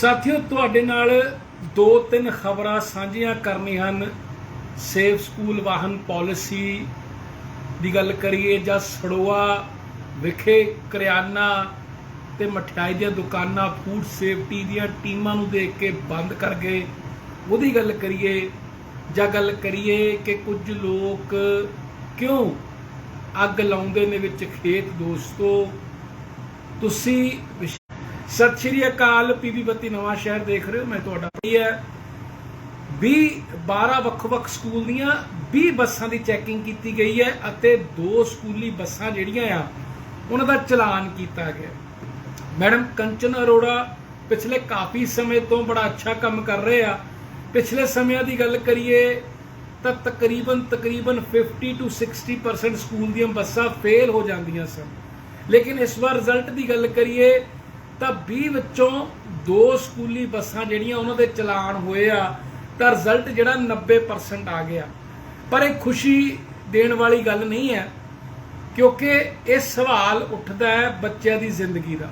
ਸਾਥੀਓ, ਤੁਹਾਡੇ ਨਾਲ ਦੋ ਤਿੰਨ ਖਬਰਾਂ ਸਾਂਝੀਆਂ ਕਰਨੀਆਂ ਹਨ। ਸੇਫ ਸਕੂਲ ਵਾਹਨ ਪਾਲਿਸੀ ਦੀ ਗੱਲ ਕਰੀਏ ਜਾਂ ਸੜੋਆ ਵਿਖੇ ਕਰਿਆਨਾ ਤੇ ਮਠਿਆਈ ਦੀਆਂ ਦੁਕਾਨਾਂ ਫੂਡ ਸੇਫਟੀ ਦੀਆਂ ਟੀਮਾਂ ਨੂੰ ਦੇਖ ਕੇ ਬੰਦ ਕਰ ਗਏ। ਉਹਦੀ ਗੱਲ ਕਰੀਏ ਜਾਂ ਗੱਲ ਕਰੀਏ ਕਿ ਕੁਝ ਲੋਕ ਕਿਉਂ ਅੱਗ ਲਾਉਂਦੇ ਨੇ ਵਿੱਚ ਖੇਤ ਦੋਸਤੋ? ਤੁਸੀਂ ਸਤਿ ਸ਼੍ਰੀ ਅਕਾਲ, ਪੀਬੀ ਬੱਤੀ ਨਵਾਂ ਸ਼ਹਿਰ ਦੇਖ ਰਹੇ ਹੋ, ਮੈਂ ਤੁਹਾਡਾ ਭਾਈ ਹੈ। 20 12 ਵੱਖ-ਵੱਖ ਸਕੂਲ ਦੀਆਂ 20 ਬੱਸਾਂ ਦੀ ਚੈਕਿੰਗ ਕੀਤੀ ਗਈ ਹੈ ਅਤੇ ਦੋ ਸਕੂਲੀ ਬੱਸਾਂ ਜਿਹੜੀਆਂ ਆ, ਉਹਨਾਂ ਦਾ ਚਲਾਨ ਕੀਤਾ ਗਿਆ ਮੈਡਮ, ਕੰਚਨ ਅਰੋੜਾ ਪਿਛਲੇ ਕਾਫੀ ਸਮੇਂ ਤੋਂ ਬੜਾ ਅੱਛਾ ਕੰਮ ਕਰ ਰਹੇ ਆ। ਪਿਛਲੇ ਸਮਿਆਂ ਦੀ ਗੱਲ ਕਰੀਏ ਤਾਂ ਤਕਰੀਬਨ ਤਕਰੀਬਨ 50 ਤੋਂ 60% ਸਕੂਲ ਦੀਆਂ ਬੱਸਾਂ ਫੇਲ ਹੋ ਜਾਂਦੀਆਂ ਸਨ। ਲੇਕਿਨ ਇਸ ਵਾਰ ਰਿਜ਼ਲਟ ਦੀ ਗੱਲ ਕਰੀਏ ਤਾਂ 20 ਵਿੱਚੋਂ ਦੋ ਸਕੂਲੀ ਬੱਸਾਂ ਜਿਹੜੀਆਂ ਉਹਨਾਂ ਦੇ ਚਲਾਨ ਹੋਏ ਆ, ਤਾਂ ਰਿਜ਼ਲਟ ਜਿਹੜਾ 90% ਆ ਗਿਆ। ਪਰ ਇਹ ਖੁਸ਼ੀ ਦੇਣ ਵਾਲੀ ਗੱਲ ਨਹੀਂ ਹੈ, ਕਿਉਂਕਿ ਇਹ ਸਵਾਲ ਉੱਠਦਾ ਹੈ ਬੱਚਿਆਂ ਦੀ ਜ਼ਿੰਦਗੀ ਦਾ।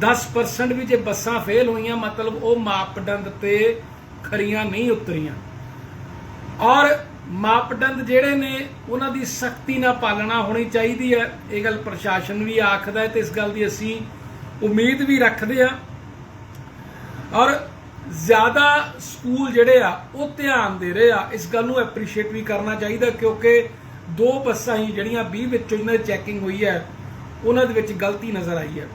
10% ਵੀ ਜੇ ਬੱਸਾਂ ਫੇਲ ਹੋਈਆਂ, ਮਤਲਬ ਉਹ ਮਾਪਦੰਡ ਤੇ ਖਰੀਆਂ ਨਹੀਂ ਉਤਰੀਆਂ। ਔਰ ਮਾਪਦੰਡ ਜਿਹੜੇ ਨੇ, ਉਹਨਾਂ ਦੀ ਸਖਤੀ ਨਾਲ ਪਾਲਣਾ ਹੋਣੀ ਚਾਹੀਦੀ ਹੈ। ਇਹ ਗੱਲ ਪ੍ਰਸ਼ਾਸਨ ਵੀ ਆਖਦਾ ਹੈ ਤੇ ਇਸ ਗੱਲ ਦੀ ਅਸੀਂ ਉਮੀਦ ਵੀ ਰੱਖਦੇ ਆ। ਔਰ ਜ਼ਿਆਦਾ ਸਕੂਲ ਜਿਹੜੇ ਆ, ਉਹ ਧਿਆਨ ਦੇ ਰਹੇ ਆ। ਇਸ ਗੱਲ ਨੂੰ ਐਪਰੀਸ਼ੀਏਟ ਵੀ ਕਰਨਾ ਚਾਹੀਦਾ, ਕਿਉਂਕਿ ਦੋ ਬੱਸਾਂ ਹੀ ਜਿਹੜੀਆਂ 20 ਵਿੱਚੋਂ ਜਿਹਨਾਂ ਦੀ ਚੈਕਿੰਗ ਹੋਈ ਹੈ, ਉਹਨਾਂ ਦੇ ਵਿੱਚ ਗਲਤੀ ਨਜ਼ਰ ਆਈ ਹੈ।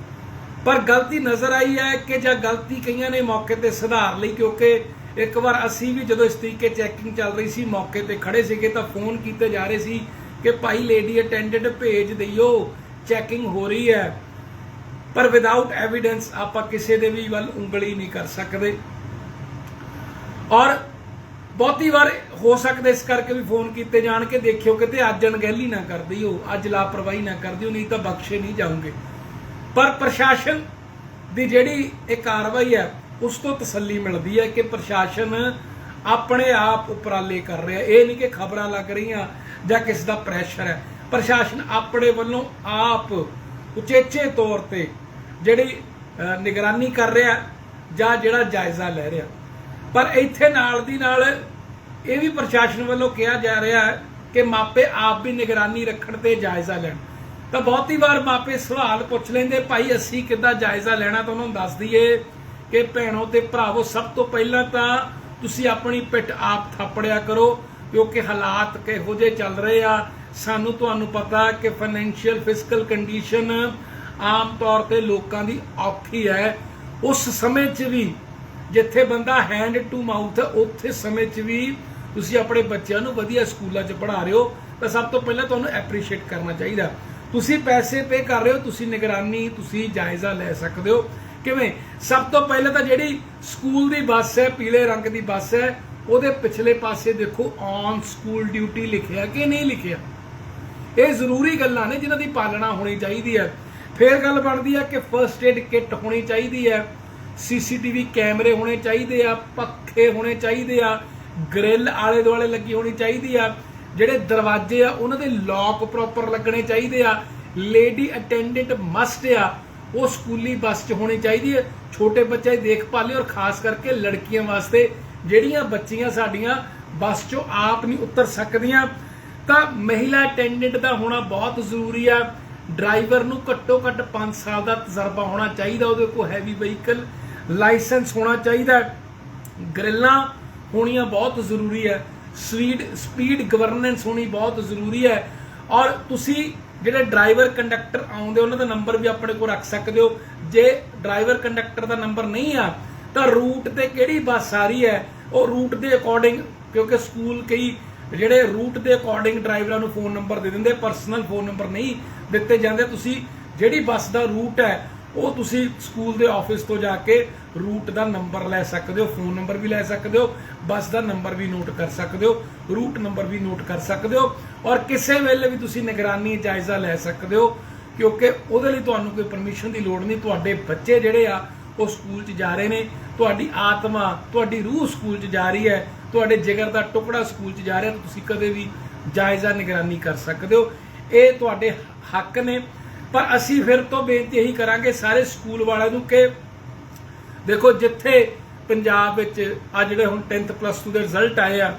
ਪਰ ਗਲਤੀ ਨਜ਼ਰ ਆਈ ਹੈ ਕਿ ਜਾਂ ਗਲਤੀ ਕਈਆਂ ਨੇ ਮੌਕੇ ਤੇ ਸੁਧਾਰ ਲਈ, ਕਿਉਂਕਿ ਇੱਕ ਵਾਰ ਅਸੀਂ ਵੀ ਜਦੋਂ ਇਸ ਤਰੀਕੇ ਚੈਕਿੰਗ ਚੱਲ ਰਹੀ ਸੀ, ਮੌਕੇ ਤੇ ਖੜੇ ਸੀਗੇ ਤਾਂ ਫੋਨ ਕੀਤੇ ਜਾ ਰਹੇ ਸੀ ਕਿ, ਭਾਈ ਲੇਡੀ ਅਟੈਂਡੈਂਟ ਭੇਜ ਦਈਓ ਚੈਕਿੰਗ ਹੋ ਰਹੀ ਹੈ। ਪਰ ਵਿਦਆਊਟ ਐਵੀਡੈਂਸ ਆਪਾਂ ਕਿਸੇ ਦੇ ਵੀ ਵੱਲ ਉਂਗਲੀ ਨਹੀਂ ਕਰ ਸਕਦੇ। ਔਰ ਬਹੁਤੀ ਵਾਰ ਹੋ ਸਕਦਾ ਇਸ ਕਰਕੇ ਵੀ ਫੋਨ ਕੀਤੇ ਜਾਣ ਕੇ ਦੇਖਿਓ ਕਿਤੇ ਅੱਜ ਅਣਗਹਿਲੀ ਨਾ ਕਰਦੀ ਹੋ ਅੱਜ ਲਾਪਰਵਾਹੀ ਨਾ ਕਰਦੀ ਹੋ ਨਹੀਂ ਤਾਂ ਬਖਸ਼ੇ ਨਹੀਂ ਜਾਓਗੇ। ਪਰ ਪ੍ਰਸ਼ਾਸਨ ਦੀ ਜਿਹੜੀ ਇਹ ਕਾਰਵਾਈ ਹੈ, ਉਸ ਤੋਂ ਤਸੱਲੀ ਮਿਲਦੀ ਹੈ ਕਿ ਪ੍ਰਸ਼ਾਸਨ ਆਪਣੇ ਆਪ ਉਪਰਾਲੇ ਕਰ ਰਿਹਾ। ਇਹ ਨਹੀਂ ਕਿ ਖਬਰਾਂ ਲੱਗ ਰਹੀਆਂ ਜਾਂ ਕਿਸ ਦਾ ਪ੍ਰੈਸ਼ਰ ਹੈ। ਪ੍ਰਸ਼ਾਸਨ ਆਪਣੇ ਵੱਲੋਂ ਆਪ ਉਚੇਚੇ ਤੌਰ ਤੇ ਜਿਹੜੀ ਨਿਗਰਾਨੀ ਕਰ ਰਿਹਾ ਜਾਂ ਜਿਹੜਾ ਜਾਇਜ਼ਾ ਲੈ ਰਿਹਾ। ਪਰ ਇੱਥੇ ਨਾਲ ਦੀ ਨਾਲ ਇਹ ਵੀ ਪ੍ਰਸ਼ਾਸਨ ਵੱਲੋਂ ਕਿਹਾ ਜਾ ਰਿਹਾ ਹੈ ਕਿ ਮਾਪੇ ਆਪ ਵੀ ਨਿਗਰਾਨੀ ਰੱਖਣ ਤੇ ਜਾਇਜ਼ਾ ਲੈਣ। ਤਾਂ ਬਹੁਤੀ ਵਾਰ ਮਾਪੇ ਸਵਾਲ ਪੁੱਛ ਲੈਂਦੇ, ਭਾਈ, ਅਸੀਂ ਕਿੱਦਾਂ ਜਾਇਜ਼ਾ ਲੈਣਾ? ਤਾਂ ਉਹਨਾਂ ਨੂੰ ਦੱਸ ਦਈਏ ਕਿ ਭੈਣੋ ਤੇ ਭਰਾਵੋ, ਸਭ ਤੋਂ ਪਹਿਲਾਂ ਤਾਂ ਤੁਸੀਂ ਆਪਣੀ ਪਿੱਠ ਆਪ ਥਾਪੜਿਆ ਕਰੋ, ਕਿਉਂਕਿ ਹਾਲਾਤ ਕਿਹੋ ਜਿਹੇ ਚੱਲ ਰਹੇ ਆ। ਸਾਨੂੰ ਤੁਹਾਨੂੰ ਪਤਾ ਕਿ ਫਾਈਨੈਂਸ਼ੀਅਲ ਫਿਜ਼ੀਕਲ ਕੰਡੀਸ਼ਨ ਆਮ ਤੌਰ ਤੇ ਲੋਕਾਂ ਦੀ ਔਖੀ ਹੈ। ਉਸ ਸਮੇਂ 'ਚ ਵੀ ਜਿੱਥੇ ਬੰਦਾ ਹੈਂਡ ਟੂ ਮਾਊਥ ਉੱਥੇ ਸਮੇਂ 'ਚ ਵੀ ਤੁਸੀਂ ਆਪਣੇ ਬੱਚਿਆਂ ਨੂੰ ਵਧੀਆ ਸਕੂਲਾਂ 'ਚ ਪੜ੍ਹਾ ਰਹੇ ਹੋ, ਤਾਂ ਸਭ ਤੋਂ ਪਹਿਲਾਂ ਤੁਹਾਨੂੰ ਐਪਰੀਸ਼ੀਏਟ ਕਰਨਾ ਚਾਹੀਦਾ। ਤੁਸੀਂ ਪੈਸੇ ਪੇ ਕਰ ਰਹੇ ਹੋ, ਤੁਸੀਂ ਨਿਗਰਾਨੀ, ਤੁਸੀਂ ਜਾਇਜ਼ਾ ਲੈ ਸਕਦੇ ਹੋ। ਕਿਵੇਂ? ਸਭ ਤੋਂ ਪਹਿਲਾਂ ਤਾਂ ਜਿਹੜੀ ਸਕੂਲ ਦੀ ਬੱਸ ਹੈ, ਪੀਲੇ ਰੰਗ ਦੀ ਬੱਸ ਹੈ, ਉਹਦੇ ਪਿਛਲੇ ਪਾਸੇ ਦੇਖੋ ਔਨ ਸਕੂਲ ਡਿਊਟੀ ਲਿਖਿਆ ਕਿ ਨਹੀਂ ਲਿਖਿਆ? ਇਹ ਜ਼ਰੂਰੀ ਗੱਲਾਂ ਨੇ ਜਿਨ੍ਹਾਂ ਦੀ ਪਾਲਣਾ ਹੋਣੀ ਚਾਹੀਦੀ ਹੈ। ਫਿਰ ਗੱਲ ਬਣਦੀ ਹੈ ਕਿ ਫਰਸਟ ਏਡ ਕਿੱਟ ਹੋਣੀ ਚਾਹੀਦੀ ਹੈ ਸੀਸੀਟੀਵੀ ਕੈਮਰੇ ਹੋਣੇ ਚਾਹੀਦੇ ਆ, ਪੱਖੇ ਹੋਣੇ ਚਾਹੀਦੇ ਆ ਗ੍ਰਿਲ ਆਲੇ ਦੁਆਲੇ ਲੱਗੀ ਹੋਣੀ ਚਾਹੀਦੀ ਆ, ਜਿਹੜੇ ਦਰਵਾਜ਼ੇ ਆ, ਉਹਨਾਂ ਦੇ ਲੌਕ ਪ੍ਰੋਪਰ ਲੱਗਣੇ ਚਾਹੀਦੇ ਆ ਲੇਡੀ ਅਟੈਂਡੈਂਟ ਮਸਟ ਆ, ਉਹ ਸਕੂਲੀ ਬੱਸ 'ਚ ਹੋਣੀ ਚਾਹੀਦੀ ਹੈ ਛੋਟੇ ਬੱਚਿਆਂ ਦੀ ਦੇਖਭਾਲ ਲਈ ਔਰ ਖਾਸ ਕਰਕੇ ਲੜਕੀਆਂ ਵਾਸਤੇ, ਜਿਹੜੀਆਂ ਬੱਚੀਆਂ ਸਾਡੀਆਂ ਬੱਸ 'ਚੋਂ ਆਪ ਨਹੀਂ ਉਤਰ ਸਕਦੀਆਂ। ਤਾਂ ਮਹਿਲਾ ਅਟੈਂਡੈਂਟ ਦਾ ਹੋਣਾ ਬਹੁਤ ਜ਼ਰੂਰੀ ਆ। ਡਰਾਈਵਰ ਨੂੰ ਘੱਟੋ ਘੱਟ 5 ਸਾਲ ਦਾ ਤਜਰਬਾ ਹੋਣਾ ਚਾਹੀਦਾ, ਉਹਦੇ ਕੋਲ ਹੈਵੀ ਵਹੀਕਲ ਲਾਇਸੈਂਸ ਹੋਣਾ ਚਾਹੀਦਾ ਗ੍ਰਿਲਾਂ ਹੋਣੀਆਂ ਬਹੁਤ ਜ਼ਰੂਰੀ ਹੈ। ਸਪੀਡ ਸਪੀਡ ਗਵਰਨੈਂਸ ਹੋਣੀ ਬਹੁਤ ਜ਼ਰੂਰੀ ਹੈ। ਔਰ ਤੁਸੀਂ ਜਿਹੜੇ ਡਰਾਈਵਰ ਕੰਡਕਟਰ ਆਉਂਦੇ, ਉਹਨਾਂ ਦਾ ਨੰਬਰ ਵੀ ਆਪਣੇ ਕੋਲ ਰੱਖ ਸਕਦੇ ਹੋ। ਜੇ ਡਰਾਈਵਰ ਕੰਡਕਟਰ ਦਾ ਨੰਬਰ ਨਹੀਂ ਆ, ਤਾਂ ਰੂਟ ਤੇ ਕਿਹੜੀ ਬੱਸ ਆ ਰਹੀ ਹੈ, ਉਹ ਰੂਟ ਦੇ ਅਕੋਰਡਿੰਗ ਕਿਉਂਕਿ ਸਕੂਲ ਕਈ ਜਿਹੜੇ ਰੂਟ ਦੇ ਅਕੋਰਡਿੰਗ ਡਰਾਈਵਰਾਂ ਨੂੰ ਫੋਨ ਨੰਬਰ ਦੇ ਦਿੰਦੇ ਪਰਸਨਲ ਫੋਨ ਨੰਬਰ ਨਹੀਂ ਦਿੱਤੇ ਜਾਂਦੇ। ਤੁਸੀਂ ਜਿਹੜੀ ਬੱਸ ਦਾ ਰੂਟ ਹੈ, ਉਹ ਤੁਸੀਂ ਸਕੂਲ ਦੇ ਆਫਿਸ ਤੋਂ ਜਾ ਕੇ ਰੂਟ ਦਾ ਨੰਬਰ ਲੈ ਸਕਦੇ ਹੋ ਫੋਨ ਨੰਬਰ ਵੀ ਲੈ ਸਕਦੇ ਹੋ, ਬੱਸ ਦਾ ਨੰਬਰ ਵੀ ਨੋਟ ਕਰ ਸਕਦੇ ਹੋ ਰੂਟ ਨੰਬਰ ਵੀ ਨੋਟ ਕਰ ਸਕਦੇ ਹੋ ਔਰ ਕਿਸੇ ਵੇਲੇ ਵੀ ਤੁਸੀਂ ਨਿਗਰਾਨੀ ਜਾਇਜ਼ਾ ਲੈ ਸਕਦੇ ਹੋ, ਕਿਉਂਕਿ ਉਹਦੇ ਲਈ ਤੁਹਾਨੂੰ ਕੋਈ ਪਰਮਿਸ਼ਨ ਦੀ ਲੋੜ ਨਹੀਂ। ਤੁਹਾਡੇ ਬੱਚੇ ਜਿਹੜੇ ਆ, ਉਹ ਸਕੂਲ 'ਚ ਜਾ ਰਹੇ ਨੇ, ਤੁਹਾਡੀ ਆਤਮਾ, ਤੁਹਾਡੀ ਰੂਹ ਸਕੂਲ 'ਚ ਜਾ ਰਹੀ ਹੈ। ਤੁਹਾਡੇ ਜਿਗਰ ਦਾ ਟੁਕੜਾ ਸਕੂਲ 'ਚ ਜਾ ਰਿਹਾ ਤੁਸੀਂ ਕਦੇ ਵੀ ਜਾਇਜ਼ਾ ਨਿਗਰਾਨੀ ਕਰ ਸਕਦੇ ਹੋ। ਇਹ ਤੁਹਾਡੇ ਹੱਕ ਨੇ। ਪਰ ਅਸੀਂ ਫਿਰ ਤੋਂ ਬੇਨਤੀ ਇਹੀ ਕਰਾਂਗੇ ਸਾਰੇ ਸਕੂਲ ਵਾਲਿਆਂ ਨੂੰ ਕਿ ਦੇਖੋ, ਜਿੱਥੇ ਪੰਜਾਬ ਵਿੱਚ ਆ ਜਿਹੜੇ ਹੁਣ 10th ਪਲੱਸ 2 ਦੇ ਰਿਜ਼ਲਟ ਆਏ ਆ,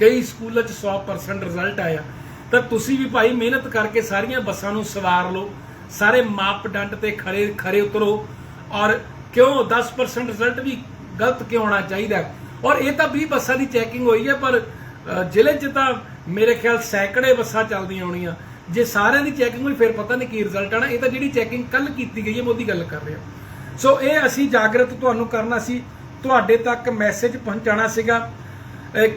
ਕਈ ਸਕੂਲਾਂ 'ਚ 100% ਰਿਜ਼ਲਟ ਆਇਆ ਤਾਂ ਤੁਸੀਂ ਵੀ ਭਾਈ ਮਿਹਨਤ ਕਰਕੇ ਸਾਰੀਆਂ ਬੱਸਾਂ ਨੂੰ ਸਵਾਰ ਲਓ, ਸਾਰੇ ਮਾਪ ਡੰਡ ਤੇ ਖਰੇ ਖਰੇ ਉਤਰੋ ਔਰ ਕਿਉਂ 10% ਰਿਜ਼ਲਟ ਵੀ ਗਲਤ ਕਿਉਂ ਆਉਣਾ ਚਾਹੀਦਾ? ਔਰ ਇਹ ਤਾਂ 20 ਬੱਸਾਂ ਦੀ ਚੈਕਿੰਗ ਹੋਈ ਹੈ, ਪਰ ਜ਼ਿਲ੍ਹੇ 'ਚ ਤਾਂ ਮੇਰੇ ਖਿਆਲ ਸੈਂਕੜੇ ਬੱਸਾਂ ਚੱਲਦੀਆਂ ਹੋਣੀਆਂ। ਜੇ ਸਾਰਿਆਂ ਦੀ ਚੈਕਿੰਗ ਹੋਈ, ਫਿਰ ਪਤਾ ਨਹੀਂ ਕੀ ਰਿਜ਼ਲਟ ਆਣਾ ਇਹ ਤਾਂ ਜਿਹੜੀ ਚੈਕਿੰਗ ਕੱਲ ਕੀਤੀ ਗਈ ਹੈ, ਮੈਂ ਉਹਦੀ ਗੱਲ ਕਰ ਰਿਹਾ। ਸੋ ਇਹ ਅਸੀਂ ਜਾਗਰਤ ਤੁਹਾਨੂੰ ਕਰਨਾ ਸੀ। ਤੁਹਾਡੇ ਤੱਕ ਮੈਸੇਜ ਪਹੁੰਚਾਉਣਾ ਸੀਗਾ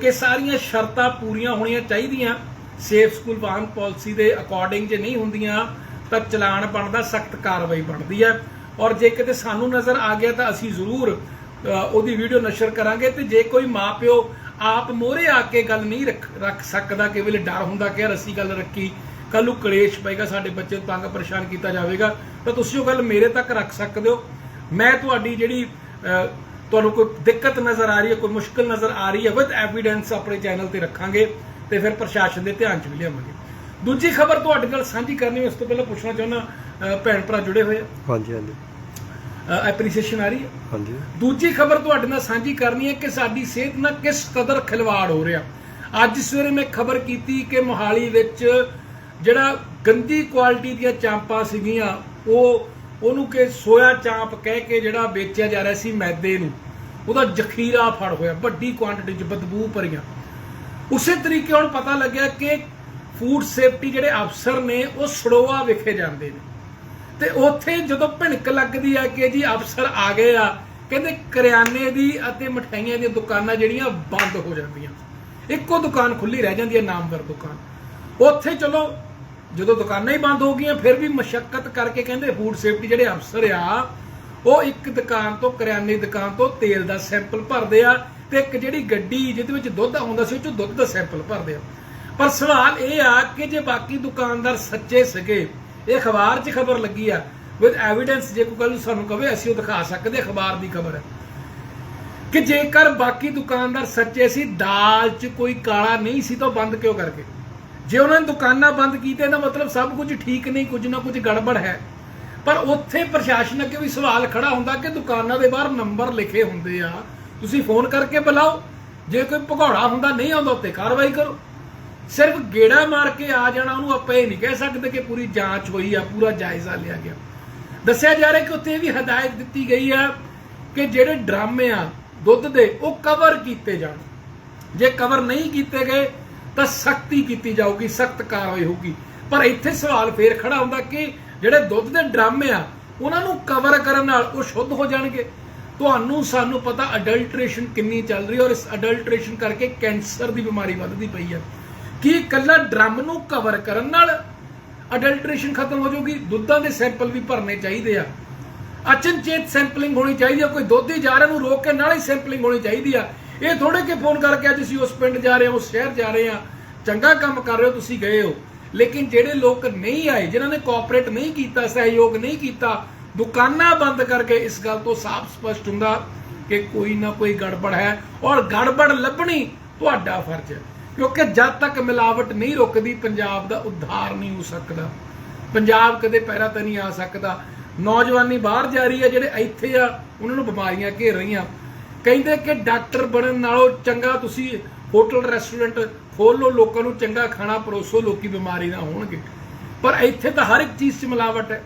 ਕਿ ਸਾਰੀਆਂ ਸ਼ਰਤਾਂ ਪੂਰੀਆਂ ਹੋਣੀਆਂ ਚਾਹੀਦੀਆਂ। ਸੇਫ ਸਕੂਲ ਵਾਹਨ ਪਾਲਿਸੀ ਦੇ ਅਕੋਰਡਿੰਗ ਜੇ ਨਹੀਂ ਹੁੰਦੀਆਂ, ਤਾਂ ਚਲਾਨ ਬਣਦਾ, ਸਖਤ ਕਾਰਵਾਈ ਬਣਦੀ ਹੈ। ਔਰ ਜੇ ਕਿਤੇ ਸਾਨੂੰ ਨਜ਼ਰ ਆ ਗਿਆ, ਤਾਂ ਅਸੀਂ ਜ਼ਰੂਰ ਉਹਦੀ ਵੀਡੀਓ ਨਸ਼ਰ ਕਰਾਂਗੇ ਤੇ ਜੇ ਕੋਈ ਮਾਪਿਓ ਆਪ ਮੋਹਰੇ ਆ ਕੇ ਗੱਲ ਨਹੀਂ ਰੱਖ ਸਕਦਾ ਕਿ ਵੇਲੇ ਡਰ ਹੁੰਦਾ ਕਿ ਯਾਰ ਅਸੀਂ ਗੱਲ ਰੱਖੀ ਕੱਲ ਨੂੰ ਕਲੇਸ਼ ਪਏਗਾ, ਸਾਡੇ ਬੱਚੇ ਨੂੰ ਤੰਗ ਪਰੇਸ਼ਾਨ ਕੀਤਾ ਜਾਵੇਗਾ, ਤਾਂ ਤੁਸੀਂ ਉਹ ਗੱਲ ਮੇਰੇ ਤੱਕ ਰੱਖ ਸਕਦੇ ਹੋ। ਮੈਂ ਤੁਹਾਡੀ ਜਿਹੜੀ ਤੁਹਾਨੂੰ ਕੋਈ ਦਿੱਕਤ ਨਜ਼ਰ ਆ ਰਹੀ ਹੈ, ਕੋਈ ਮੁਸ਼ਕਲ ਨਜ਼ਰ ਆ ਰਹੀ ਹੈ ਵਿਦ ਐਵੀਡੈਂਸ ਆਪਣੇ ਚੈਨਲ ਤੇ ਰੱਖਾਂਗੇ ਤੇ ਫਿਰ ਪ੍ਰਸ਼ਾਸਨ ਦੇ ਧਿਆਨ 'ਚ ਵੀ ਲਿਆਵਾਂਗੇ। ਦੂਜੀ ਖਬਰ ਤੁਹਾਡੇ ਨਾਲ ਸਾਂਝੀ ਕਰਨੀ ਉਸ ਤੋਂ ਪਹਿਲਾਂ ਪੁੱਛਣਾ ਚਾਹੁੰਦਾ ਭੈਣ ਭਰਾ ਜੁੜੇ ਹੋਏ ਹਾਂਜੀ ਹਾਂਜੀ। ਐਪਰੀਸੀਏਸ਼ਨ ਆ ਰਹੀ ਹੈ ਹਾਂਜੀ। ਦੂਜੀ ਖਬਰ ਤੁਹਾਡੇ ਨਾਲ ਸਾਂਝੀ ਕਰਨੀ ਹੈ ਕਿ ਸਾਡੀ ਸਿਹਤ ਨਾਲ ਕਿਸ ਕਦਰ ਖਿਲਵਾੜ ਹੋ ਰਿਹਾ। ਅੱਜ ਸਵੇਰੇ ਮੈਂ ਖਬਰ ਕੀਤੀ ਕਿ ਮੋਹਾਲੀ ਵਿੱਚ ਜਿਹੜਾ ਗੰਦੀ ਕੁਆਲਿਟੀ ਦੀਆਂ ਚਾਂਪਾਂ ਸੀਗੀਆਂ ਉਹ ਉਹਨੂੰ ਕਿ ਸੋਇਆ ਚਾਂਪ ਕਹਿ ਕੇ ਜਿਹੜਾ ਵੇਚਿਆ ਜਾ ਰਿਹਾ ਸੀ ਮੈਦੇ ਨੂੰ ਉਹਦਾ ਜ਼ਖੀਰਾ ਫੜ ਹੋਇਆ ਵੱਡੀ ਕੁਆਂਟੀਟੀ 'ਚ ਬਦਬੂ ਭਰੀਆਂ। ਉਸੇ ਤਰੀਕੇ ਹੁਣ ਪਤਾ ਲੱਗਿਆ ਕਿ ਫੂਡ ਸੇਫਟੀ ਜਿਹੜੇ ਅਫਸਰ ਨੇ ਉਹ ਸੜੋਆ ਵਿਖੇ ਜਾਂਦੇ ਨੇ। ਤੇ ਉੱਥੇ ਜਦੋਂ ਭਿਣਕ ਲੱਗਦੀ ਆ ਕਿ ਜੀ ਅਫਸਰ ਆ ਗਏ ਆ, ਕਹਿੰਦੇ ਕਰਿਆਨੇ ਦੀ ਅਤੇ ਮਠਿਆਈਆਂ ਦੀਆਂ ਦੁਕਾਨਾਂ ਜਿਹੜੀਆਂ ਬੰਦ ਹੋ ਜਾਂਦੀਆਂ। ਇੱਕੋ ਦੁਕਾਨ ਖੁੱਲੀ ਰਹਿ ਜਾਂਦੀ ਹੈ ਨਾਮਵਰ ਦੁਕਾਨ। ਉੱਥੇ ਚਲੋ, ਜਦੋਂ ਦੁਕਾਨਾਂ ਹੀ ਬੰਦ ਹੋ ਗਈਆਂ, ਫਿਰ ਵੀ ਮਸ਼ੱਕਤ ਕਰਕੇ ਕਹਿੰਦੇ ਫੂਡ ਸੇਫਟੀ ਜਿਹੜੇ ਅਫਸਰ ਆ, ਉਹ ਇੱਕ ਦੁਕਾਨ ਤੋਂ, ਕਰਿਆਨੇ ਦੁਕਾਨ ਤੋਂ ਤੇਲ ਦਾ ਸੈਂਪਲ ਭਰਦੇ ਆ ਤੇ ਇੱਕ ਜਿਹੜੀ ਗੱਡੀ ਜਿਹਦੇ ਵਿੱਚ ਦੁੱਧ ਆਉਂਦਾ ਸੀ, ਉਹ ਚੋਂ ਦੁੱਧ ਦਾ ਸੈਂਪਲ ਭਰਦੇ ਆ। ਪਰ ਸਵਾਲ ਇਹ ਆ ਕਿ ਜੇ ਬਾਕੀ ਦੁਕਾਨਦਾਰ ਸੱਚੇ ਸੀਗੇ ਇਹ ਅਖਬਾਰ 'ਚ ਖਬਰ ਲੱਗੀ ਆ ਵਿਦ ਐਵੀਡੈਂਸ ਜੇ ਕੋਈ ਕੱਲ ਸਾਨੂੰ ਕਵੇ, ਅਸੀਂ ਉਹ ਦਿਖਾ ਸਕਦੇ ਅਖਬਾਰ ਦੀ ਖਬਰ। ਹੈ ਕਿ ਜੇਕਰ ਬਾਕੀ ਦੁਕਾਨਦਾਰ ਸੱਚੇ ਸੀ, ਦਾਲ 'ਚ ਕੋਈ ਕਾਲਾ ਨਹੀਂ ਸੀ ਤਾਂ ਬੰਦ ਕਿਉਂ ਕਰਕੇ ਜੇ ਉਹਨਾਂ ਨੇ ਦੁਕਾਨਾਂ ਬੰਦ ਕੀਤੇ ਤਾਂ ਮਤਲਬ ਸਭ ਕੁਝ ਠੀਕ ਨਹੀਂ, ਕੁਝ ਨਾ ਕੁਝ ਗੜਬੜ ਹੈ। ਪਰ ਉੱਥੇ ਪ੍ਰਸ਼ਾਸਨ ਅੱਗੇ ਵੀ ਸਵਾਲ ਖੜਾ ਹੁੰਦਾ ਕਿ ਦੁਕਾਨਾਂ ਦੇ ਬਾਹਰ ਨੰਬਰ ਲਿਖੇ ਹੁੰਦੇ ਆ। ਤੁਸੀਂ ਫੋਨ ਕਰਕੇ ਬੁਲਾਓ। ਜੇ ਕੋਈ ਭਗੌੜਾ ਹੁੰਦਾ, ਨਹੀਂ ਆਉਂਦਾ, ਉੱਤੇ ਕਾਰਵਾਈ ਕਰੋ। ਸਿਰਫ ਗੇੜਾ ਮਾਰ ਕੇ ਆ ਜਾਣਾ, ਉਹਨੂੰ ਆਪਾਂ ਇਹ ਨਹੀਂ ਕਹਿ ਸਕਦੇ ਕਿ ਪੂਰੀ ਜਾਂਚ ਹੋਈ ਆ, ਪੂਰਾ ਜਾਇਜ਼ਾ ਲਿਆ ਗਿਆ। ਦੱਸਿਆ ਜਾ ਰਿਹਾ ਕਿ ਉੱਥੇ ਇਹ ਵੀ ਹਦਾਇਤ ਦਿੱਤੀ ਗਈ ਆ ਕਿ ਜਿਹੜੇ ਡਰਮ ਆ, ਦੁੱਧ ਦੇ, ਉਹ ਕਵਰ ਕੀਤੇ ਜਾਣ। ਜੇ ਕਵਰ ਨਹੀਂ ਕੀਤੇ ਗਏ, ਤਾਂ ਸਖਤੀ ਕੀਤੀ ਜਾਊਗੀ, ਸਖਤ ਕਾਰਵਾਈ ਹੋਊਗੀ। ਪਰ ਇੱਥੇ ਸਵਾਲ ਫੇਰ ਖੜਾ ਹੁੰਦਾ ਕਿ ਜਿਹੜੇ ਦੁੱਧ ਦੇ ਡਰਾਮੇ ਆ, ਉਹਨਾਂ ਨੂੰ ਕਵਰ ਕਰਨ ਨਾਲ ਉਹ ਸ਼ੁੱਧ ਹੋ ਜਾਣਗੇ? ਤੁਹਾਨੂੰ, ਸਾਨੂੰ ਪਤਾ ਅਡਲਟ੍ਰੇਸ਼ਨ ਕਿੰਨੀ ਚੱਲ ਰਹੀ ਔਰ ਇਸ ਅਡਲਟ੍ਰੇਸ਼ਨ ਕਰਕੇ ਕੈਂਸਰ ਦੀ ਬਿਮਾਰੀ ਵੱਧਦੀ ਪਈ ਹੈ। ਕੀ ਇਕੱਲਾ ਡਰਮ ਨੂੰ ਕਵਰ ਕਰਨ ਨਾਲ ਅਡਲਟ੍ਰੇਸ਼ਨ ਖਤਮ ਹੋ ਜਾਊਗੀ। ਦੁੱਧਾਂ ਦੇ ਸੈਂਪਲ ਵੀ ਭਰਨੇ ਚਾਹੀਦੇ ਆ। ਅਚਨਚੇਤ ਸੈਂਪਲਿੰਗ ਹੋਣੀ ਚਾਹੀਦੀ ਆ। ਕੋਈ ਦੁੱਧ ਹੀ ਜਾ ਰਿਹਾ ਨੂੰ ਰੋਕ ਕੇ ਨਾਲ ਹੀ ਸੈਂਪਲਿੰਗ ਹੋਣੀ ਚਾਹੀਦੀ ਆ। ਇਹ ਥੋੜੇ ਕਿ ਫੋਨ ਕਰਕੇ ਅੱਜ ਅਸੀਂ ਉਸ ਪਿੰਡ ਜਾ ਰਹੇ ਹੋ, ਉਸ ਸ਼ਹਿਰ ਜਾ ਰਹੇ ਹਾਂ। ਚੰਗਾ ਕੰਮ ਕਰ ਰਹੇ ਹੋ, ਤੁਸੀਂ ਗਏ ਹੋ। ਲੇਕਿਨ ਜਿਹੜੇ ਲੋਕ ਨਹੀਂ ਆਏ, ਜਿਨ੍ਹਾਂ ਨੇ ਕੋਆਪਰੇਟ ਨਹੀਂ ਕੀਤਾ, ਸਹਿਯੋਗ ਨਹੀਂ ਕੀਤਾ, ਦੁਕਾਨਾਂ ਬੰਦ ਕਰਕੇ ਇਸ ਗੱਲ ਤੋਂ ਸਾਫ਼ ਸਪਸ਼ਟ ਹੁੰਦਾ ਕਿ ਕੋਈ ਨਾ ਕੋਈ ਗੜਬੜ ਹੈ। ਔਰ ਗੜਬੜ ਲੱਭਣੀ ਤੁਹਾਡਾ ਫਰਜ਼ ਹੈ। ਕਿਉਂਕਿ ਜਦ ਤੱਕ ਮਿਲਾਵਟ ਨਹੀਂ ਰੁਕਦੀ, ਪੰਜਾਬ ਦਾ ਉଦ୍ਧਾਰ ਨਹੀਂ ਹੋ ਸਕਦਾ। ਪੰਜਾਬ ਕਦੇ ਪੈਰਾਂ ਤੇ ਨਹੀਂ ਆ ਸਕਦਾ। ਨੌਜਵਾਨੀ ਬਾਹਰ ਜਾ ਰਹੀ ਹੈ, ਜਿਹੜੇ ਇੱਥੇ ਆ, ਉਹਨਾਂ ਨੂੰ ਬਿਮਾਰੀਆਂ ਘੇਰ ਰਹੀਆਂ। ਕਹਿੰਦੇ ਕਿ ਡਾਕਟਰ ਬਣਨ ਨਾਲੋਂ ਚੰਗਾ ਤੁਸੀਂ ਹੋਟਲ, ਰੈਸਟੋਰੈਂਟ ਖੋਲ ਲਓ ਲੋਕਾਂ ਨੂੰ ਚੰਗਾ ਖਾਣਾ ਪਰੋਸੋ, ਲੋਕੀ ਬਿਮਾਰੀ ਨਾ ਹੋਣਗੇ। ਪਰ ਇੱਥੇ ਤਾਂ ਹਰ ਇੱਕ ਚੀਜ਼ 'ਚ ਮਿਲਾਵਟ ਹੈ।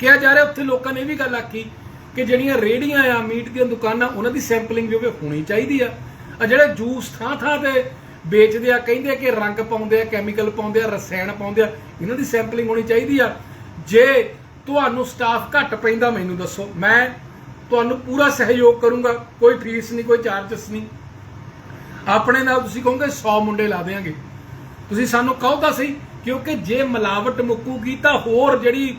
ਕਿਹਾ ਜਾ ਰਿਹਾ, ਉੱਥੇ ਲੋਕਾਂ ਨੇ ਇਹ ਵੀ ਗੱਲ ਆਖੀ ਕਿ ਜਿਹੜੀਆਂ ਰੇੜੀਆਂ ਆ, ਮੀਟ ਦੀਆਂ ਦੁਕਾਨਾਂ, ਉਹਨਾਂ ਦੀ ਸੈਂਪਲਿੰਗ ਜੋ ਹੋਵੇ ਹੋਣੀ ਚਾਹੀਦੀ ਆ। ਆ ਜਿਹੜੇ ਜੂਸ ਥਾਂ ਥਾਂ ਤੇ ਵੇਚਦੇ ਆ, ਕਹਿੰਦੇ ਕਿ ਰੰਗ ਪਾਉਂਦੇ ਆ ਕੈਮੀਕਲ ਪਾਉਂਦੇ ਆ, ਰਸਾਇਣ ਪਾਉਂਦੇ ਆ, ਇਹਨਾਂ ਦੀ ਸੈਂਪਲਿੰਗ ਹੋਣੀ ਚਾਹੀਦੀ ਆ। ਜੇ ਤੁਹਾਨੂੰ ਸਟਾਫ ਘੱਟ ਪੈਂਦਾ, ਮੈਨੂੰ ਦੱਸੋ। ਮੈਂ ਤੁਹਾਨੂੰ ਪੂਰਾ ਸਹਿਯੋਗ ਕਰੂੰਗਾ, ਕੋਈ ਫੀਸ ਨਹੀਂ, ਕੋਈ ਚਾਰਜਸ ਨਹੀਂ। ਆਪਣੇ ਨਾਲ ਤੁਸੀਂ ਕਹੋਗੇ 100 ਮੁੰਡੇ ਲਾ ਦੇਾਂਗੇ ਤੁਸੀਂ ਸਾਨੂੰ ਕਹੋ ਤਾਂ ਸਹੀ, ਕਿਉਂਕਿ ਜੇ ਮਿਲਾਵਟ ਮੁੱਕੂਗੀ ਤਾਂ ਹੋਰ ਜਿਹੜੀ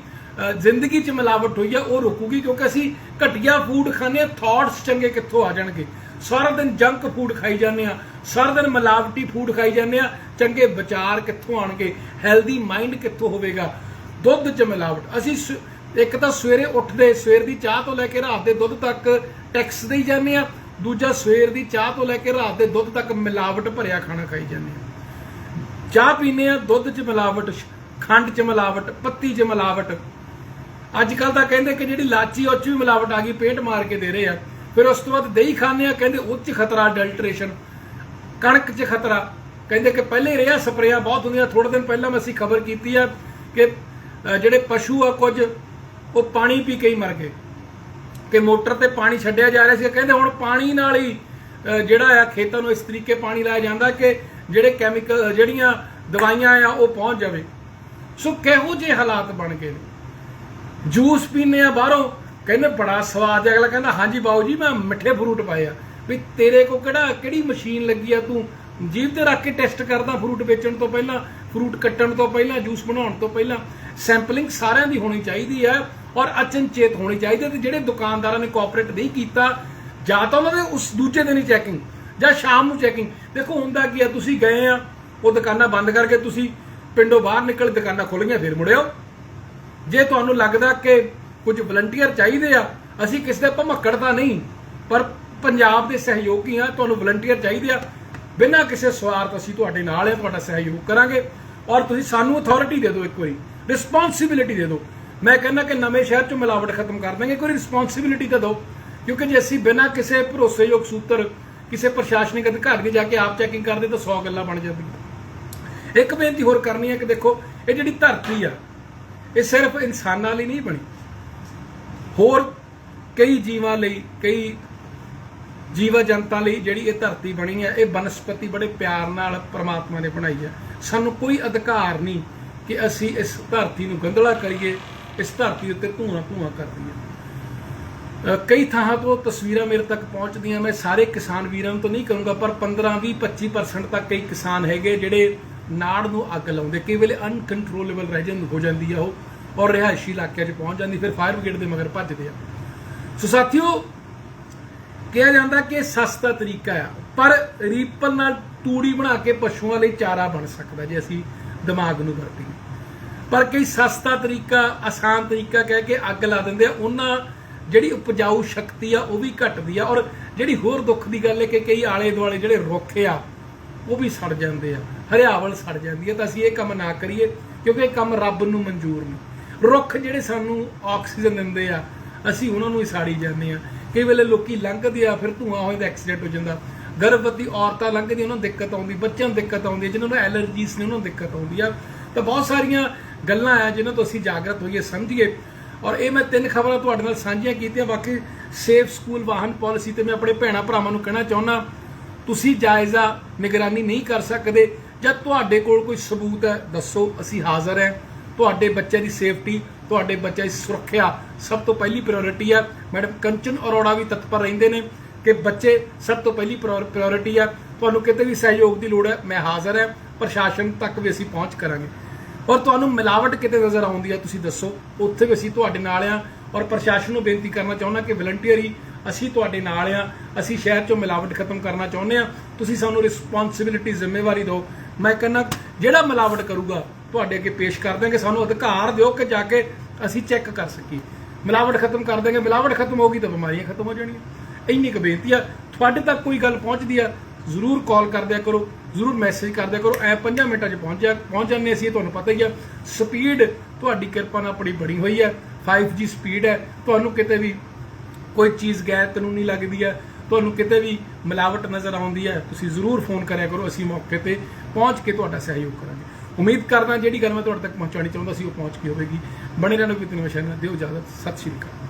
ਜ਼ਿੰਦਗੀ 'ਚ ਮਿਲਾਵਟ ਹੋਈ ਆ, ਉਹ ਰੁਕੂਗੀ, ਕਿਉਂਕਿ ਅਸੀਂ ਘਟੀਆ ਫੂਡ ਖਾਂਦੇ ਆ ਥਾਟਸ ਚੰਗੇ ਕਿੱਥੋਂ ਆ ਜਾਣਗੇ? ਸਾਰਾ ਦਿਨ ਜੰਕ ਫੂਡ ਖਾਈ ਜਾਂਦੇ ਆ, ਸਾਰਾ ਦਿਨ ਮਿਲਾਵਟੀ ਫੂਡ ਖਾਈ ਜਾਂਦੇ ਆ। ਚੰਗੇ ਵਿਚਾਰ ਕਿੱਥੋਂ ਆਣਗੇ ਹੈਲਦੀ ਮਾਈਂਡ ਕਿੱਥੋਂ ਹੋਵੇਗਾ? ਦੁੱਧ 'ਚ ਮਿਲਾਵਟ। ਅਸੀਂ ਇੱਕ ਤਾਂ ਸਵੇਰੇ ਉੱਠਦੇ, ਸਵੇਰ ਦੀ ਚਾਹ ਤੋਂ ਲੈ ਕੇ ਰਾਤ ਦੇ ਦੁੱਧ ਤੱਕ ਟੈਕਸ ਦੇਈ ਜਾਂਦੇ ਆ। ਦੂਜਾ ਸਵੇਰ ਦੀ ਚਾਹ ਤੋਂ ਲੈ ਕੇ ਰਾਤ ਦੇ ਦੁੱਧ ਤੱਕ ਮਿਲਾਵਟ ਭਰਿਆ ਖਾਣਾ ਖਾਈ ਜਾਂਦੇ ਆ। ਚਾਹ ਪੀਨੇ ਆ, ਦੁੱਧ 'ਚ ਮਿਲਾਵਟ, ਖੰਡ 'ਚ ਮਿਲਾਵਟ, ਪੱਤੀ 'ਚ ਮਿਲਾਵਟ। ਅੱਜ ਕੱਲ ਤਾਂ ਕਹਿੰਦੇ ਕਿ ਜਿਹੜੀ ਲਾਚੀ ਉਹ 'ਚ ਵੀ ਮਿਲਾਵਟ ਆ ਗਈ, ਪੇਂਟ ਮਾਰ ਕੇ ਦੇ ਰਹੇ ਆ। ਫਿਰ ਉਸ ਤੋਂ ਬਾਅਦ ਦਹੀਂ ਖਾਂਦੇ ਆ, ਕਹਿੰਦੇ ਉਹ 'ਚ ਖਤਰਾ ਅਡਲਟ੍ਰੇਸ਼ਨ ਕਣਕ 'ਚ ਖਤਰਾ। ਕਹਿੰਦੇ ਕਿ ਪਹਿਲੇ ਹੀ ਰਿਹਾ ਸਪਰੇਆਂ ਬਹੁਤ ਹੁੰਦੀਆਂ ਥੋੜੇ ਦਿਨ ਪਹਿਲਾਂ ਮੈਂ ਅਸੀਂ ਖਬਰ ਕੀਤੀ ਆ ਕਿ ਜਿਹੜੇ ਪਸ਼ੂ ਆ ਕੁਝ, ਉਹ ਪਾਣੀ ਪੀ ਕੇ ਹੀ ਮਰ ਗਏ। ਕਿ ਮੋਟਰ ਤੇ ਪਾਣੀ ਛੱਡਿਆ ਜਾ ਰਿਹਾ ਸੀ। ਕਹਿੰਦੇ ਹੁਣ ਪਾਣੀ ਨਾਲ ਹੀ ਜਿਹੜਾ ਆ ਖੇਤਾਂ ਨੂੰ ਇਸ ਤਰੀਕੇ ਪਾਣੀ ਲਾਇਆ ਜਾਂਦਾ ਕਿ ਜਿਹੜੇ ਕੈਮੀਕਲ ਜਿਹੜੀਆਂ ਦਵਾਈਆਂ ਆ, ਉਹ ਪਹੁੰਚ ਜਾਵੇ। ਸੋ ਕਿਹੋ ਜਿਹੇ ਹਾਲਾਤ ਬਣ ਗਏ ਨੇ? ਜੂਸ ਪੀਨੇ ਆ ਬਾਹਰੋਂ। ਕਹਿੰਦੇ ਬੜਾ ਸਵਾਦ ਹੈ। ਅਗਲਾ ਕਹਿੰਦਾ, ਹਾਂਜੀ ਬਾਊ ਜੀ, ਮੈਂ ਮਿੱਠੇ ਫਰੂਟ ਪਾਏ ਆ। ਵੀ ਤੇਰੇ ਕੋ ਕਿਹੜਾ, ਕਿਹੜੀ ਮਸ਼ੀਨ ਲੱਗੀ ਆ ਤੂੰ? ਜੀਭ ਤੇ ਰੱਖ ਕੇ ਟੈਸਟ ਕਰਦਾ ਫਰੂਟ ਵੇਚਣ ਤੋਂ ਪਹਿਲਾਂ ਫਰੂਟ ਕੱਟਣ ਤੋਂ ਪਹਿਲਾਂ ਜੂਸ ਬਣਾਉਣ ਤੋਂ ਪਹਿਲਾਂ। ਸੈਂਪਲਿੰਗ ਸਾਰਿਆਂ ਦੀ ਹੋਣੀ ਚਾਹੀਦੀ ਹੈ ਔਰ ਅਚਨਚੇਤ ਹੋਣੀ ਚਾਹੀਦੀ ਹੈ ਤੇ ਜਿਹੜੇ ਦੁਕਾਨਦਾਰਾਂ ਨੇ ਕੋਆਪਰੇਟ ਨਹੀਂ ਕੀਤਾ, ਜਾਂ ਤਾਂ ਉਹਨਾਂ ਦੇ ਉਸ ਦੂਜੇ ਦਿਨ ਹੀ ਚੈਕਿੰਗ ਜਾਂ ਸ਼ਾਮ ਨੂੰ ਚੈਕਿੰਗ ਦੇਖੋ, ਹੁੰਦਾ ਕੀ ਆ, ਤੁਸੀਂ ਗਏ ਆ, ਉਹ ਦੁਕਾਨਾਂ ਬੰਦ ਕਰਕੇ ਤੁਸੀਂ ਪਿੰਡੋਂ ਬਾਹਰ ਨਿਕਲ, ਦੁਕਾਨਾਂ ਖੁੱਲ ਗਈਆਂ ਫਿਰ ਮੁੜਿਓ। ਜੇ ਤੁਹਾਨੂੰ ਲੱਗਦਾ ਕਿ ਕੁਝ ਵਲੰਟੀਅਰ ਚਾਹੀਦੇ ਆ, ਅਸੀਂ ਕਿਸੇ ਦੇ ਭਮੱਕੜ ਤਾਂ ਨਹੀਂ, ਪਰ ਪੰਜਾਬ ਦੇ ਸਹਿਯੋਗੀ ਆ, ਤੁਹਾਨੂੰ ਵਲੰਟੀਅਰ ਚਾਹੀਦੇ ਆ। ਬਿਨਾਂ ਕਿਸੇ ਸਵਾਰਥ ਅਸੀਂ ਤੁਹਾਡੇ ਨਾਲ ਆ, ਤੁਹਾਡਾ ਸਹਿਯੋਗ ਕਰਾਂਗੇ। ਔਰ ਤੁਸੀਂ ਸਾਨੂੰ ਅਥਾਰਟੀ ਦੇ ਦਿਓ ਇੱਕ ਵਾਰੀ ਰਿਸਪੌਂਸਿਬਿਲਿਟੀ ਦੇ ਦਿਓ। ਮੈਂ ਕਹਿੰਦਾ ਕਿ ਨਵੇਂ ਸ਼ਹਿਰ ਚੋਂ ਮਿਲਾਵਟ ਖਤਮ ਕਰ ਦਾਂਗੇ ਕੋਈ ਰਿਸਪੌਂਸਿਬਿਲਿਟੀ ਤਾਂ ਦਿਓ। ਕਿਉਂਕਿ ਜੇ ਅਸੀਂ ਬਿਨਾਂ ਕਿਸੇ ਭਰੋਸੇਯੋਗ ਸੂਤਰ, ਕਿਸੇ ਪ੍ਰਸ਼ਾਸਨਿਕ ਅਧਿਕਾਰੀ ਦੇ ਜਾ ਕੇ ਆਪ ਚੈਕਿੰਗ ਕਰਦੇ ਤਾਂ 100 ਗੱਲਾਂ ਬਣ ਜਾਂਦੀਆਂ। ਇੱਕ ਬੇਨਤੀ ਹੋਰ ਕਰਨੀ ਹੈ ਕਿ ਦੇਖੋ, ਇਹ ਜਿਹੜੀ ਧਰਤੀ ਆ, ਇਹ ਸਿਰਫ ਇਨਸਾਨਾਂ ਲਈ ਨਹੀਂ ਬਣੀ। ਹੋਰ ਕਈ ਜੀਵਾਂ ਲਈ, ਕਈ ਜੀਵ ਜਨਤਾ ਲਈ ਜਿਹੜੀ ਇਹ ਧਰਤੀ ਬਣੀ ਹੈ, ਇਹ ਬਨਸਪਤੀ ਬੜੇ ਪਿਆਰ ਨਾਲ ਪ੍ਰਮਾਤਮਾ ਨੇ ਬਣਾਈ ਹੈ। ਸਾਨੂੰ ਕੋਈ ਅਧਿਕਾਰ ਨਹੀਂ ਕਿ ਅਸੀਂ ਇਸ ਧਰਤੀ ਨੂੰ ਗੰਦਲਾ ਕਰੀਏ, ਇਸ ਧਰਤੀ ਉੱਤੇ ਧੂਆਂ ਧੂਆਂ ਕਰ ਦਈਏ। ਕਈ ਥਾਂ ਤੋਂ ਤਸਵੀਰਾਂ ਮੇਰੇ ਤੱਕ ਪਹੁੰਚਦੀਆਂ, ਮੈਂ ਸਾਰੇ ਕਿਸਾਨ ਵੀਰਾਂ ਨੂੰ ਤਾਂ ਨਹੀਂ ਕਹੂੰਗਾ, ਪਰ 15 20 25% ਤੱਕ ਕਈ ਕਿਸਾਨ ਹੈਗੇ ਜਿਹੜੇ ਨਾੜ ਨੂੰ ਅੱਗ ਲਾਉਂਦੇ। ਕਈ ਵੇਲੇ ਅਨਕੰਟਰੋਲੇਬਲ ਰਹਿ ਜਾਂਦੀ, ਹੋ ਜਾਂਦੀ ਆ ਉਹ। ਔਰ ਰਿਹਾਇਸ਼ੀ ਇਲਾਕਿਆਂ 'ਚ ਪਹੁੰਚ ਜਾਂਦੀ, ਫਿਰ ਫਾਇਰ ਬ੍ਰਿਗੇਡ ਦੇ ਮਗਰ ਭੱਜਦੇ ਆ। ਸੋ ਸਾਥੀਓ, ਕਿਹਾ ਜਾਂਦਾ ਕਿ ਸਸਤਾ ਤਰੀਕਾ ਆ, ਪਰ ਰੀਪਲ ਨਾਲ ਤੂੜੀ ਬਣਾ ਕੇ ਪਸ਼ੂਆਂ ਲਈ ਚਾਰਾ ਬਣ ਸਕਦਾ ਜੇ ਅਸੀਂ ਦਿਮਾਗ ਨੂੰ ਵਰਤੀਏ। ਪਰ ਕਈ ਸਸਤਾ ਤਰੀਕਾ, ਆਸਾਨ ਤਰੀਕਾ ਕਹਿ ਕੇ ਅੱਗ ਲਾ ਦਿੰਦੇ ਆ, ਉਹਨਾਂ ਜਿਹੜੀ ਉਪਜਾਊ ਸ਼ਕਤੀ ਆ, ਉਹ ਵੀ ਘਟਦੀ ਆ, ਔਰ ਜਿਹੜੀ ਹੋਰ ਦੁੱਖ ਦੀ ਗੱਲ ਹੈ ਕਿ ਕਈ ਆਲੇ ਦੁਆਲੇ ਜਿਹੜੇ ਰੁੱਖ ਆ, ਉਹ ਵੀ ਸੜ ਜਾਂਦੇ ਆ, ਹਰਿਆਵਲ ਸੜ ਜਾਂਦੀ ਹੈ ਤਾਂ ਅਸੀਂ ਇਹ ਕੰਮ ਨਾ ਕਰੀਏ, ਕਿਉਂਕਿ ਇਹ ਕੰਮ ਰੱਬ ਨੂੰ ਮਨਜ਼ੂਰ ਨਹੀਂ। ਰੁੱਖ ਜਿਹੜੇ ਸਾਨੂੰ ਆਕਸੀਜਨ ਦਿੰਦੇ ਆ, ਅਸੀਂ ਉਹਨਾਂ ਨੂੰ ਹੀ ਸਾੜੀ ਜਾਂਦੇ ਆ। ਕਈ ਵੇਲੇ ਲੋਕੀ ਲੰਘਦੇ ਆ, ਫਿਰ ਧੂਆਂ ਹੋ ਜਾਂਦਾ ਐਕਸੀਡੈਂਟ ਹੋ ਜਾਂਦਾ। ਗਰਭਵਤੀ ਔਰਤਾਂ ਲੰਘਦੀਆਂ, ਉਹਨਾਂ ਨੂੰ ਦਿੱਕਤ ਆਉਂਦੀ, ਬੱਚਿਆਂ ਨੂੰ ਦਿੱਕਤ ਆਉਂਦੀ ਹੈ ਨੂੰ ਐਲਰਜੀਸ ਨੇ, ਉਹਨਾਂ ਨੂੰ ਦਿੱਕਤ ਆਉਂਦੀ ਆ। ਤਾਂ ਬਹੁਤ ਸਾਰੀਆਂ ਗੱਲਾਂ ਆ, ਜਿਨ੍ਹਾਂ ਤੋਂ ਅਸੀਂ ਜਾਗਰਤ ਹੋਈਏ, ਸਮਝੀਏ। ਔਰ ਇਹ ਮੈਂ ਤਿੰਨ ਖਬਰਾਂ ਤੁਹਾਡੇ ਨਾਲ ਸਾਂਝੀਆਂ ਕੀਤੀਆਂ, ਬਾਕੀ ਸੇਫ ਸਕੂਲ ਵਾਹਨ ਪਾਲਿਸੀ ਤੇ ਮੈਂ ਆਪਣੇ ਭੈਣਾ ਭਰਾਵਾਂ ਨੂੰ ਕਹਿਣਾ ਚਾਹੁੰਦਾ, ਤੁਸੀਂ ਜਾਇਜ਼ਾ ਨਿਗਰਾਨੀ ਨਹੀਂ ਕਰ ਸਕਦੇ, ਜਾਂ ਤੁਹਾਡੇ ਕੋਲ ਕੋਈ ਸਬੂਤ ਹੈ, ਦੱਸੋ, ਅਸੀਂ ਹਾਜ਼ਰ ਹੈ। ਤੁਹਾਡੇ ਬੱਚੇ ਦੀ ਸੇਫਟੀ, ਤੁਹਾਡੇ ਬੱਚੇ ਦੀ ਸੁਰੱਖਿਆ ਸਭ ਤੋਂ ਪਹਿਲੀ ਪ੍ਰਾਇੋਰਟੀ ਆ। ਮੈਡਮ, ਕੰਚਨ ਅਰੋੜਾ ਵੀ ਤਤਪਰ ਰਹਿੰਦੇ ਨੇ ਕਿ ਬੱਚੇ ਸਭ ਤੋਂ ਪਹਿਲੀ ਪ੍ਰਾਇੋਰਟੀ ਆ। ਤੁਹਾਨੂੰ ਕਿਤੇ ਵੀ ਸਹਿਯੋਗ ਦੀ ਲੋੜ ਹੈ, ਮੈਂ ਹਾਜ਼ਰ ਹਾਂ। ਪ੍ਰਸ਼ਾਸਨ ਤੱਕ ਵੀ ਅਸੀਂ ਪਹੁੰਚ ਕਰਾਂਗੇ। ਔਰ ਤੁਹਾਨੂੰ ਮਿਲਾਵਟ ਕਿਤੇ ਨਜ਼ਰ ਆਉਂਦੀ ਹੈ ਤੁਸੀਂ ਦੱਸੋ। ਉੱਥੇ ਵੀ ਅਸੀਂ ਤੁਹਾਡੇ ਨਾਲ ਆ। ਔਰ ਪ੍ਰਸ਼ਾਸਨ ਨੂੰ ਬੇਨਤੀ ਕਰਨਾ ਚਾਹੁੰਦਾ ਕਿ ਵਲੰਟੀਅਰੀ ਅਸੀਂ ਤੁਹਾਡੇ ਨਾਲ ਆ। ਅਸੀਂ ਸ਼ਹਿਰ ਚੋਂ ਮਿਲਾਵਟ ਖਤਮ ਕਰਨਾ ਚਾਹੁੰਦੇ ਆ। ਤੁਸੀਂ ਸਾਨੂੰ ਰਿਸਪੌਂਸਿਬਿਲਿਟੀ ਜ਼ਿੰਮੇਵਾਰੀ ਦਿਓ। ਮੈਂ ਕਹਿੰਦਾ, ਜਿਹੜਾ ਮਿਲਾਵਟ ਕਰੂਗਾ ਤੁਹਾਡੇ ਅੱਗੇ ਪੇਸ਼ ਕਰ ਦਾਂਗੇ ਸਾਨੂੰ ਅਧਿਕਾਰ ਦਿਓ ਕਿ ਜਾ ਕੇ ਅਸੀਂ ਚੈੱਕ ਕਰ ਸਕੀਏ। ਮਿਲਾਵਟ ਖਤਮ ਕਰ ਦਾਂਗੇ ਮਿਲਾਵਟ ਖਤਮ ਹੋਗੀ ਤਾਂ ਬਿਮਾਰੀਆਂ ਖਤਮ ਹੋ ਜਾਣਗੀਆਂ। ਇੰਨੀ ਕੁ ਬੇਨਤੀ ਆ, ਤੁਹਾਡੇ ਤੱਕ ਕੋਈ ਗੱਲ ਪਹੁੰਚਦੀ ਆ, ਜ਼ਰੂਰ ਕਾਲ ਕਰਦਿਆ ਕਰੋ, ਜ਼ਰੂਰ ਮੈਸੇਜ ਕਰਦਿਆ ਕਰੋ, ਐ 5 ਮਿੰਟਾਂ 'ਚ ਪਹੁੰਚ ਜਾ, ਪਹੁੰਚ ਜਾਂਦੇ ਅਸੀਂ, ਇਹ ਤੁਹਾਨੂੰ ਪਤਾ ਹੀ ਆ। ਸਪੀਡ ਤੁਹਾਡੀ ਕਿਰਪਾ ਨਾਲ ਬੜੀ ਬਣੀ ਹੋਈ ਹੈ 5G ਸਪੀਡ ਹੈ। ਤੁਹਾਨੂੰ ਕਿਤੇ ਵੀ ਕੋਈ ਚੀਜ਼ ਗੈਰ ਕਾਨੂੰਨੀ ਲੱਗਦੀ ਹੈ ਤੁਹਾਨੂੰ ਕਿਤੇ ਵੀ ਮਿਲਾਵਟ ਨਜ਼ਰ ਆਉਂਦੀ ਹੈ ਤੁਸੀਂ ਜ਼ਰੂਰ ਫੋਨ ਕਰਿਆ ਕਰੋ, ਅਸੀਂ ਮੌਕੇ ਤੇ ਪਹੁੰਚ ਕੇ ਤੁਹਾਡਾ ਸਹਿਯੋਗ ਕਰਾਂਗੇ। ਉਮੀਦ ਕਰਦਾ ਜਿਹੜੀ ਗੱਲ ਮੈਂ ਤੁਹਾਡੇ ਤੱਕ ਪਹੁੰਚਾਉਣੀ ਚਾਹੁੰਦਾ ਸੀ ਉਹ ਪਹੁੰਚ ਗਈ ਹੋਵੇਗੀ। ਬਣੇ ਰਹਿਣਾ ਕੋਈ ਤਿੰਨ ਵਸ਼ਾਨਾ ਦਿਓ ਇਜਾਜ਼ਤ। ਸਤਿ ਸ਼੍ਰੀ ਅਕਾਲ।